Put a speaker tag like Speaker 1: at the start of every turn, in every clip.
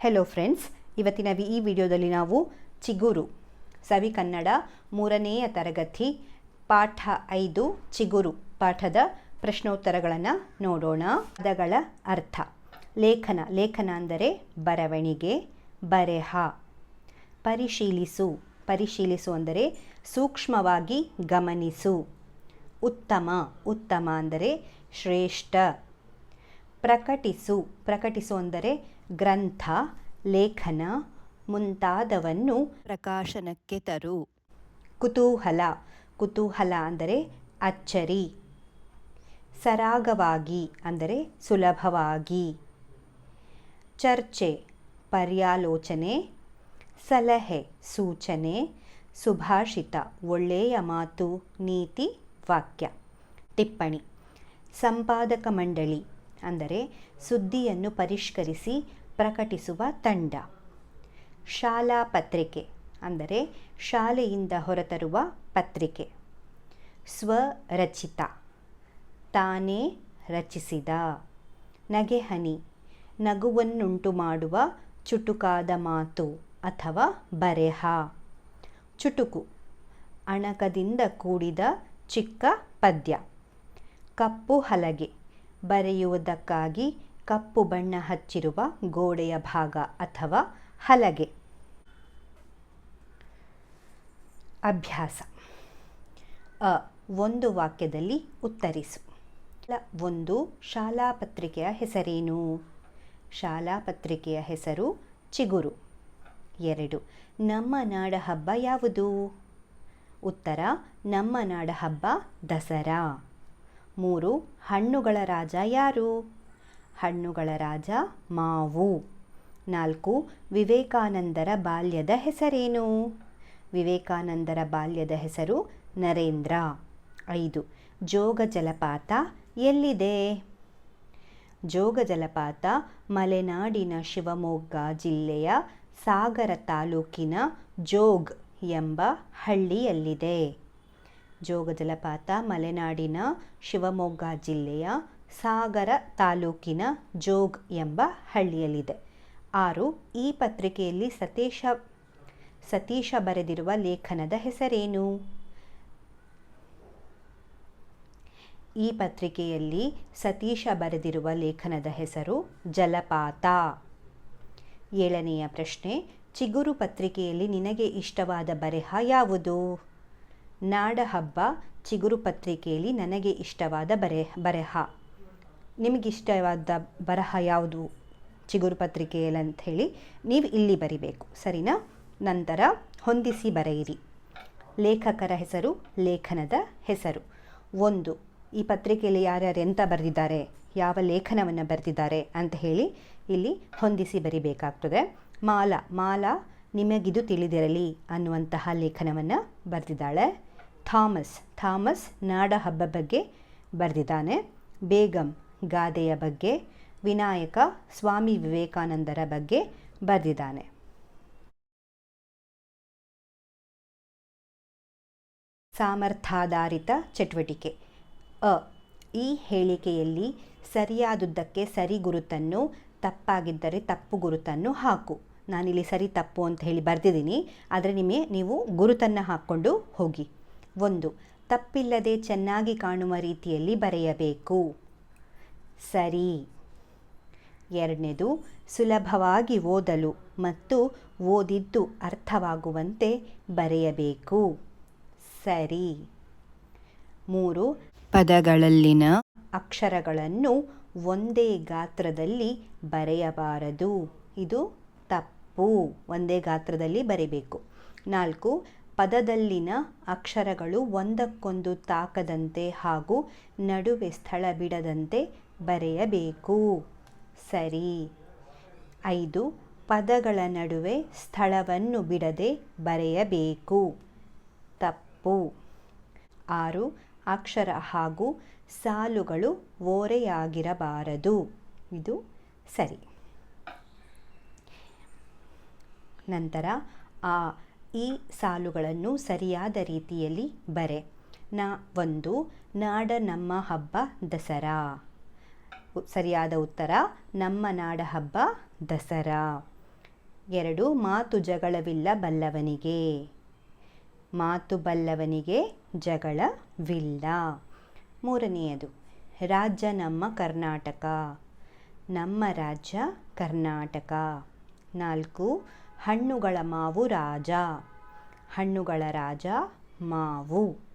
Speaker 1: Hello friends ಇವತ್ತಿನ ಈ ವಿಡಿಯೋದಲ್ಲಿ ನಾವು ಚಿಗುರು, ಸವಿ ಕನ್ನಡ ಮೂರನೆಯ ತರಗತಿ ಪಾಠ ಐದು ಚಿಗುರು ಪಾಠದ ಪ್ರಶ್ನೋತ್ತರಗಳನ್ನು ನೋಡೋಣ. ಪದಗಳ ಅರ್ಥ, ಲೇಖನ ಲೇಖನ ಅಂದರೆ ಬರವಣಿಗೆ, ಬರೆಹ, ಪರಿಶೀಲಿಸು ಪರಿಶೀಲಿಸು ಅಂದರೆ ಸೂಕ್ಷ್ಮವಾಗಿ ಗಮನಿಸು, ಉತ್ತಮ ಉತ್ತಮ ಅಂದರೆ ಶ್ರೇಷ್ಠ, ಪ್ರಕಟಿಸು ಪ್ರಕಟಿಸು ಅಂದರೆ ಗ್ರಂಥ, ಲೇಖನ ಮುಂತಾದವನ್ನು ಪ್ರಕಾಶನಕ್ಕೆ ತರು. ಕುತೂಹಲ ಕುತೂಹಲ ಅಂದರೆ ಅಚ್ಚರಿ. ಸರಾಗವಾಗಿ ಅಂದರೆ ಸುಲಭವಾಗಿ. ಚರ್ಚೆ, ಪರ್ಯಾಲೋಚನೆ. ಸಲಹೆ, ಸೂಚನೆ. ಸುಭಾಷಿತ, ಒಳ್ಳೆಯ ಮಾತು, ನೀತಿ, ವಾಕ್ಯ. ಟಿಪ್ಪಣಿ, ಸಂಪಾದಕ ಮಂಡಳಿ ಅಂದರೆ ಸುದ್ದಿಯನ್ನು ಪರಿಷ್ಕರಿಸಿ ಪ್ರಕಟಿಸುವ ತಂಡ. ಶಾಲಾ ಪತ್ರಿಕೆ ಅಂದರೆ ಶಾಲೆಯಿಂದ ಹೊರತರುವ ಪತ್ರಿಕೆ. ಸ್ವರಚಿತ. ತಾನೇ ರಚಿಸಿದ. ನಗೆಹನಿ. ನಗುವನ್ನುಂಟು ಮಾಡುವ ಚುಟುಕಾದ ಮಾತು ಅಥವಾ ಬರೆಹ. ಚುಟುಕು. ಅಣಕದಿಂದ ಕೂಡಿದ ಚಿಕ್ಕ ಪದ್ಯ. ಕಪ್ಪು ಹಲಗೆ. ಬರೆಯುವುದಕ್ಕಾಗಿ ಕಪ್ಪು ಬಣ್ಣ ಹಚ್ಚಿರುವ ಗೋಡೆಯ ಭಾಗ ಅಥವಾ ಹಲಗೆ. ಅಭ್ಯಾಸ. ಅ, ಒಂದು ವಾಕ್ಯದಲ್ಲಿ ಉತ್ತರಿಸು. ಒಂದು ಶಾಲಾ ಪತ್ರಿಕೆಯ ಹೆಸರೇನು? ಶಾಲಾ ಪತ್ರಿಕೆಯ ಹೆಸರು ಚಿಗುರು. ಎರಡು, ನಮ್ಮ ನಾಡ ಹಬ್ಬ ಯಾವುದು? ಉತ್ತರ, ನಮ್ಮ ನಾಡ ಹಬ್ಬ ದಸರಾ. ಮೂರು, ಹಣ್ಣುಗಳ ರಾಜ ಯಾರು? ಹಣ್ಣುಗಳ ರಾಜ ಮಾವು. ನಾಲ್ಕು, ವಿವೇಕಾನಂದರ ಬಾಲ್ಯದ ಹೆಸರೇನು? ವಿವೇಕಾನಂದರ ಬಾಲ್ಯದ ಹೆಸರು ನರೇಂದ್ರ. ಐದು, ಜೋಗ ಜಲಪಾತ ಎಲ್ಲಿದೆ? ಜೋಗ ಜಲಪಾತ ಮಲೆನಾಡಿನ ಶಿವಮೊಗ್ಗ ಜಿಲ್ಲೆಯ ಸಾಗರ ತಾಲೂಕಿನ ಜೋಗ್ ಎಂಬ ಹಳ್ಳಿಯಲ್ಲಿದೆ. ಜೋಗ ಜಲಪಾತ ಮಲೆನಾಡಿನ ಶಿವಮೊಗ್ಗ ಜಿಲ್ಲೆಯ ಸಾಗರ ತಾಲೂಕಿನ ಜೋಗ್ ಎಂಬ ಹಳ್ಳಿಯಲ್ಲಿದೆ. ಆರು, ಈ ಪತ್ರಿಕೆಯಲ್ಲಿ ಸತೀಶ ಸತೀಶ ಬರೆದಿರುವ ಲೇಖನದ ಹೆಸರೇನು? ಈ ಪತ್ರಿಕೆಯಲ್ಲಿ ಸತೀಶ ಬರೆದಿರುವ ಲೇಖನದ ಹೆಸರು ಜಲಪಾತ. ಏಳನೆಯ ಪ್ರಶ್ನೆ, ಚಿಗುರು ಪತ್ರಿಕೆಯಲ್ಲಿ ನಿನಗೆ ಇಷ್ಟವಾದ ಬರೆಹ ಯಾವುದು? ನಾಡಹಬ್ಬ ಚಿಗುರು ಪತ್ರಿಕೆಯಲ್ಲಿ ನನಗೆ ಇಷ್ಟವಾದ ಬರೆ, ಬರೆಹ. ನಿಮಗಿಷ್ಟವಾದ ಬರಹ ಯಾವುದು? ಚಿಗುರು ಪತ್ರಿಕೆಯಲ್ಲಿ ಹೇಳಿ, ನೀವು ಇಲ್ಲಿ ಬರಿಬೇಕು. ಸರಿನಾ? ನಂತರ ಹೊಂದಿಸಿ ಬರೆಯಿರಿ. ಲೇಖಕರ ಹೆಸರು, ಲೇಖನದ ಹೆಸರು. ಒಂದು, ಈ ಪತ್ರಿಕೆಯಲ್ಲಿ ಯಾರ್ಯಾರು ಎಂತ ಬರೆದಿದ್ದಾರೆ, ಯಾವ ಲೇಖನವನ್ನು ಬರೆದಿದ್ದಾರೆ ಅಂತ ಹೇಳಿ ಇಲ್ಲಿ ಹೊಂದಿಸಿ ಬರಿಬೇಕಾಗ್ತದೆ. ಮಾಲಾ ಮಾಲಾ ನಿಮಗಿದು ತಿಳಿದಿರಲಿ ಅನ್ನುವಂತಹ ಲೇಖನವನ್ನು ಬರೆದಿದ್ದಾಳೆ. ಥಾಮಸ್ ಥಾಮಸ್ ನಾಡ ಹಬ್ಬ ಬಗ್ಗೆ ಬರೆದಿದ್ದಾನೆ. ಬೇಗಂ ಗಾದೆಯ ಬಗ್ಗೆ ವಿನಾಯಕ ಸ್ವಾಮಿ ವಿವೇಕಾನಂದರ ಬಗ್ಗೆ ಬರೆದಿದ್ದಾನೆ. ಸಾಮರ್ಥ್ಯಾಧಾರಿತ ಚಟುವಟಿಕೆ. ಅ. ಈ ಹೇಳಿಕೆಯಲ್ಲಿ ಸರಿಯಾದುದಕ್ಕೆ ಸರಿ ಗುರುತನ್ನು, ತಪ್ಪಾಗಿದ್ದರೆ ತಪ್ಪು ಗುರುತನ್ನು ಹಾಕು. ನಾನಿಲ್ಲಿ ಸರಿ ತಪ್ಪು ಅಂತ ಹೇಳಿ ಬರೆದಿದ್ದೀನಿ, ಆದರೆ ನಿಮಗೆ ನೀವು ಗುರುತನ್ನು ಹಾಕ್ಕೊಂಡು ಹೋಗಿ. ಒಂದು, ತಪ್ಪಿಲ್ಲದೆ ಚೆನ್ನಾಗಿ ಕಾಣುವ ರೀತಿಯಲ್ಲಿ ಬರೆಯಬೇಕು. ಸರಿ. ಎರಡನೇದು ಸುಲಭವಾಗಿ ಓದಲು ಮತ್ತು ಓದಿದ್ದು ಅರ್ಥವಾಗುವಂತೆ ಬರೆಯಬೇಕು. ಸರಿ. ಮೂರು ಪದಗಳಲ್ಲಿನ ಅಕ್ಷರಗಳನ್ನು ಒಂದೇ ಗಾತ್ರದಲ್ಲಿ ಬರೆಯಬಾರದು. ಇದು ತಪ್ಪು. ಒಂದೇ ಗಾತ್ರದಲ್ಲಿ ಬರೆಯಬೇಕು ನಾಲ್ಕು ಪದದಲ್ಲಿನ ಅಕ್ಷರಗಳು ಒಂದಕ್ಕೊಂದು ತಾಕದಂತೆ ಹಾಗೂ ನಡುವೆ ಸ್ಥಳ ಬಿಡದಂತೆ ಬರೆಯಬೇಕು. ಸರಿ. ಐದು ಪದಗಳ ನಡುವೆ ಸ್ಥಳವನ್ನು ಬಿಡದೆ ಬರೆಯಬೇಕು. ತಪ್ಪು. ಆರು ಅಕ್ಷರ ಹಾಗೂ ಸಾಲುಗಳು ಓರೆಯಾಗಿರಬಾರದು. ಇದು ಸರಿ. ನಂತರ ಆ, ಈ ಸಾಲುಗಳನ್ನು ಸರಿಯಾದ ರೀತಿಯಲ್ಲಿ ಬರೆ. ನಾ ಒಂದು, ನಾಡ ನಮ್ಮ ಹಬ್ಬ ದಸರಾ. ಸರಿಯಾದ ಉತ್ತರ, ನಮ್ಮ ನಾಡ ಹಬ್ಬ ದಸರಾ. ಎರಡು, ಮಾತು ಜಗಳವಿಲ್ಲ ಬಲ್ಲವನಿಗೆ. ಮಾತು ಬಲ್ಲವನಿಗೆ ಜಗಳವಿಲ್ಲ. ಮೂರನೆಯದು, ರಾಜ್ಯ ನಮ್ಮ ಕರ್ನಾಟಕ. ನಮ್ಮ ರಾಜ್ಯ ಕರ್ನಾಟಕ. ನಾಲ್ಕು, ಹಣ್ಣುಗಳ ಮಾವು ರಾಜ. ಹಣ್ಣುಗಳ ರಾಜ ಮಾವು.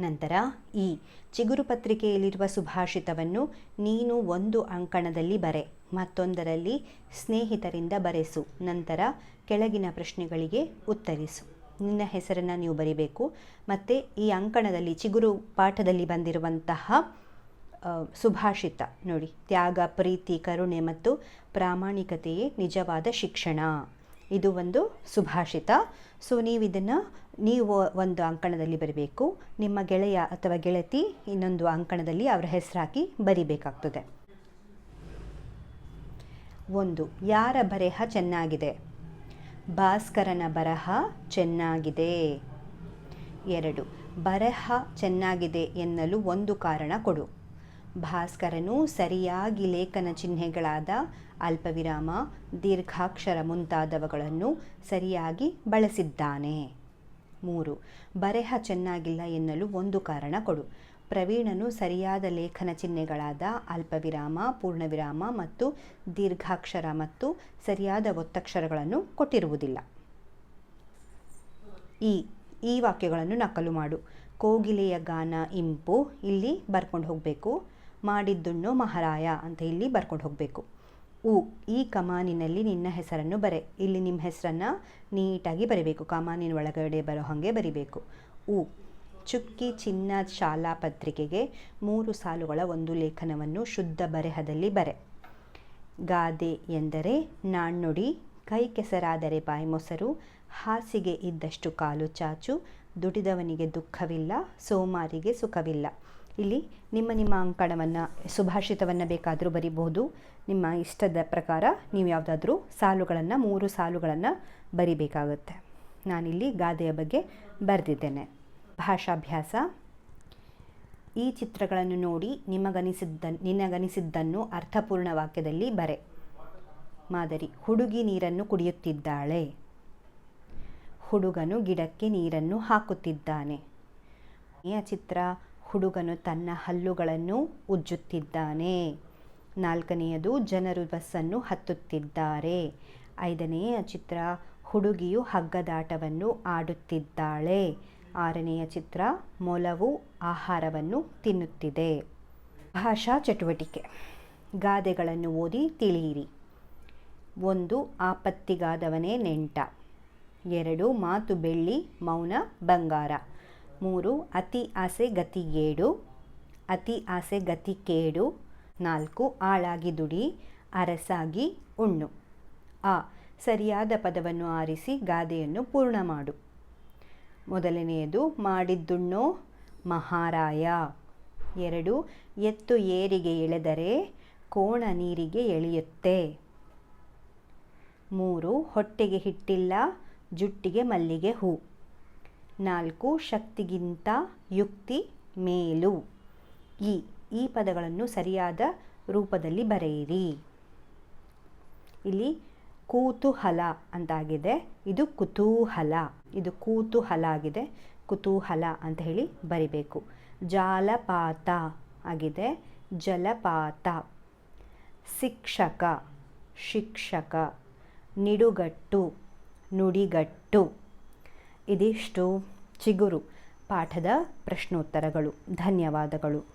Speaker 1: ನಂತರ ಈ ಚಿಗುರು ಪತ್ರಿಕೆಯಲ್ಲಿರುವ ಸುಭಾಷಿತವನ್ನು ನೀನು ಒಂದು ಅಂಕಣದಲ್ಲಿ ಬರೆ, ಮತ್ತೊಂದರಲ್ಲಿ ಸ್ನೇಹಿತರಿಂದ ಬರೆಸು, ನಂತರ ಕೆಳಗಿನ ಪ್ರಶ್ನೆಗಳಿಗೆ ಉತ್ತರಿಸು. ನಿನ್ನ ಹೆಸರನ್ನು ನೀವು ಬರಿಬೇಕು. ಮತ್ತು ಈ ಅಂಕಣದಲ್ಲಿ, ಚಿಗುರು ಪಾಠದಲ್ಲಿ ಬಂದಿರುವಂತಹ ಸುಭಾಷಿತ ನೋಡಿ, ತ್ಯಾಗ, ಪ್ರೀತಿ, ಕರುಣೆ ಮತ್ತು ಪ್ರಾಮಾಣಿಕತೆಯೇ ನಿಜವಾದ ಶಿಕ್ಷಣ. ಇದು ಒಂದು ಸುಭಾಷಿತ. ಸೊ ನೀವು ಇದನ್ನು, ನೀವು ಒಂದು ಅಂಕಣದಲ್ಲಿ ಬರೀಬೇಕು. ನಿಮ್ಮ ಗೆಳೆಯ ಅಥವಾ ಗೆಳತಿ ಇನ್ನೊಂದು ಅಂಕಣದಲ್ಲಿ ಅವರ ಹೆಸರಾಕಿ ಬರಿಬೇಕಾಗ್ತದೆ. ಒಂದು, ಯಾರ ಬರೆಹ ಚೆನ್ನಾಗಿದೆ? ಭಾಸ್ಕರನ ಬರಹ ಚೆನ್ನಾಗಿದೆ. ಎರಡು, ಬರಹ ಚೆನ್ನಾಗಿದೆ ಎನ್ನಲು ಒಂದು ಕಾರಣ ಕೊಡು. ಭಾಸ್ಕರನು ಸರಿಯಾಗಿ ಲೇಖನ ಚಿಹ್ನೆಗಳಾದ ಅಲ್ಪವಿರಾಮ, ದೀರ್ಘಾಕ್ಷರ ಮುಂತಾದವುಗಳನ್ನು ಸರಿಯಾಗಿ ಬಳಸಿದ್ದಾನೆ. ಮೂರು, ಬರೆಹ ಚೆನ್ನಾಗಿಲ್ಲ ಎನ್ನಲು ಒಂದು ಕಾರಣ ಕೊಡು. ಪ್ರವೀಣನು ಸರಿಯಾದ ಲೇಖನ ಚಿಹ್ನೆಗಳಾದ ಅಲ್ಪವಿರಾಮ, ಪೂರ್ಣವಿರಾಮ ಮತ್ತು ದೀರ್ಘಾಕ್ಷರ ಮತ್ತು ಸರಿಯಾದ ಒತ್ತಕ್ಷರಗಳನ್ನು ಕೊಟ್ಟಿರುವುದಿಲ್ಲ. ಈ ಈ ವಾಕ್ಯಗಳನ್ನು ನಕಲು ಮಾಡು. ಕೋಗಿಲೆಯ ಗಾನ ಇಂಪು ಇಲ್ಲಿ ಬರ್ಕೊಂಡು ಹೋಗಬೇಕು. ಮಾಡಿದ್ದುಣ್ಣು ಮಹಾರಾಯ ಅಂತ ಇಲ್ಲಿ ಬರ್ಕೊಂಡು ಹೋಗಬೇಕು. ಉ, ಈ ಕಮಾನಿನಲ್ಲಿ ನಿನ್ನ ಹೆಸರನ್ನು ಬರೆ. ಇಲ್ಲಿ ನಿಮ್ಮ ಹೆಸರನ್ನು ನೀಟಾಗಿ ಬರಿಬೇಕು. ಕಮಾನಿನ ಒಳಗಡೆ ಬರೋ ಹಾಗೆ ಬರಿಬೇಕು. ಉ, ಚುಕ್ಕಿ ಚಿನ್ನ ಶಾಲಾ ಪತ್ರಿಕೆಗೆ ಮೂರು ಸಾಲುಗಳ ಒಂದು ಲೇಖನವನ್ನು ಶುದ್ಧ ಬರೆಹದಲ್ಲಿ ಬರೆ. ಗಾದೆ ಎಂದರೆ ನಾಣ್ಣುಡಿ, ಕೈ ಕೆಸರಾದರೆ ಬಾಯಿ ಮೊಸರು, ಹಾಸಿಗೆ ಇದ್ದಷ್ಟು ಕಾಲು ಚಾಚು, ದುಡಿದವನಿಗೆ ದುಃಖವಿಲ್ಲ, ಸೋಮಾರಿಗೆ ಸುಖವಿಲ್ಲ. ಇಲ್ಲಿ ನಿಮ್ಮ ನಿಮ್ಮ ಅಂಕಣವನ್ನು, ಸುಭಾಷಿತವನ್ನು ಬೇಕಾದರೂ ಬರಿಬಹುದು. ನಿಮ್ಮ ಇಷ್ಟದ ಪ್ರಕಾರ ನೀವು ಯಾವುದಾದ್ರೂ ಸಾಲುಗಳನ್ನು, ಮೂರು ಸಾಲುಗಳನ್ನು ಬರಿಬೇಕಾಗುತ್ತೆ. ನಾನಿಲ್ಲಿ ಗಾದೆಯ ಬಗ್ಗೆ ಬರೆದಿದ್ದೇನೆ. ಭಾಷಾಭ್ಯಾಸ. ಈ ಚಿತ್ರಗಳನ್ನು ನೋಡಿ ನಿಮಗನಿಸಿದ್ದ, ನಿನಗನಿಸಿದ್ದನ್ನು ಅರ್ಥಪೂರ್ಣ ವಾಕ್ಯದಲ್ಲಿ ಬರೆ. ಮಾದರಿ, ಹುಡುಗಿ ನೀರನ್ನು ಕುಡಿಯುತ್ತಿದ್ದಾಳೆ. ಹುಡುಗನು ಗಿಡಕ್ಕೆ ನೀರನ್ನು ಹಾಕುತ್ತಿದ್ದಾನೆ. ಈ ಚಿತ್ರ ಹುಡುಗನು ತನ್ನ ಹಲ್ಲುಗಳನ್ನು ಉಜ್ಜುತ್ತಿದ್ದಾನೆ. ನಾಲ್ಕನೆಯದು, ಜನರು ಬಸ್ಸನ್ನು ಹತ್ತುತ್ತಿದ್ದಾರೆ. ಐದನೆಯ ಚಿತ್ರ, ಹುಡುಗಿಯು ಹಗ್ಗದಾಟವನ್ನು ಆಡುತ್ತಿದ್ದಾಳೆ. ಆರನೆಯ ಚಿತ್ರ, ಮೊಲವು ಆಹಾರವನ್ನು ತಿನ್ನುತ್ತಿದೆ. ಭಾಷಾ ಚಟುವಟಿಕೆ. ಗಾದೆಗಳನ್ನು ಓದಿ ತಿಳಿಯಿರಿ. ಒಂದು, ಆಪತ್ತಿಗಾದವನೇ ನೆಂಟ. ಎರಡು, ಮಾತು ಬೆಳ್ಳಿ, ಮೌನ ಬಂಗಾರ. ಮೂರು, ಅತಿ ಆಸೆ ಗತಿಗೇಡು ಅತಿ ಆಸೆ ಗತಿ ಕೇಡು, ನಾಲ್ಕು ಆಳಾಗಿ ದುಡಿ, ಅರಸಾಗಿ ಉಣ್ಣು. ಆ, ಸರಿಯಾದ ಪದವನ್ನು ಆರಿಸಿ ಗಾದೆಯನ್ನು ಪೂರ್ಣ ಮಾಡು. ಮೊದಲನೆಯದು, ಮಾಡಿದ್ದುಣ್ಣೋ ಮಹಾರಾಯ. ಎರಡು, ಎತ್ತು ಏರಿಗೆ ಎಳೆದರೆ ಕೋಣ ನೀರಿಗೆ ಎಳೆಯುತ್ತೆ. ಮೂರು, ಹೊಟ್ಟೆಗೆ ಹಿಟ್ಟಿಲ್ಲ, ಜುಟ್ಟಿಗೆ ಮಲ್ಲಿಗೆ ಹೂ. ನಾಲ್ಕು, ಶಕ್ತಿಗಿಂತ ಯುಕ್ತಿ, ಮೇಲು. ಈ ಈ ಪದಗಳನ್ನು ಸರಿಯಾದ ರೂಪದಲ್ಲಿ ಬರೆಯಿರಿ. ಇಲ್ಲಿ ಕೂತುಹಲ ಅಂತಾಗಿದೆ. ಇದು ಕುತೂಹಲ. ಇದು ಕೂತುಹಲ ಆಗಿದೆ. ಕುತೂಹಲ ಅಂತ ಹೇಳಿ ಬರಿಬೇಕು. ಜಾಲಪಾತ ಆಗಿದೆ. ಜಲಪಾತ. ಶಿಕ್ಷಕ. ಶಿಕ್ಷಕ. ನಿಡುಗಟ್ಟು. ನುಡಿಗಟ್ಟು. ಇದಿಷ್ಟು ಚಿಗುರು ಪಾಠದ ಪ್ರಶ್ನೋತ್ತರಗಳು. ಧನ್ಯವಾದಗಳು.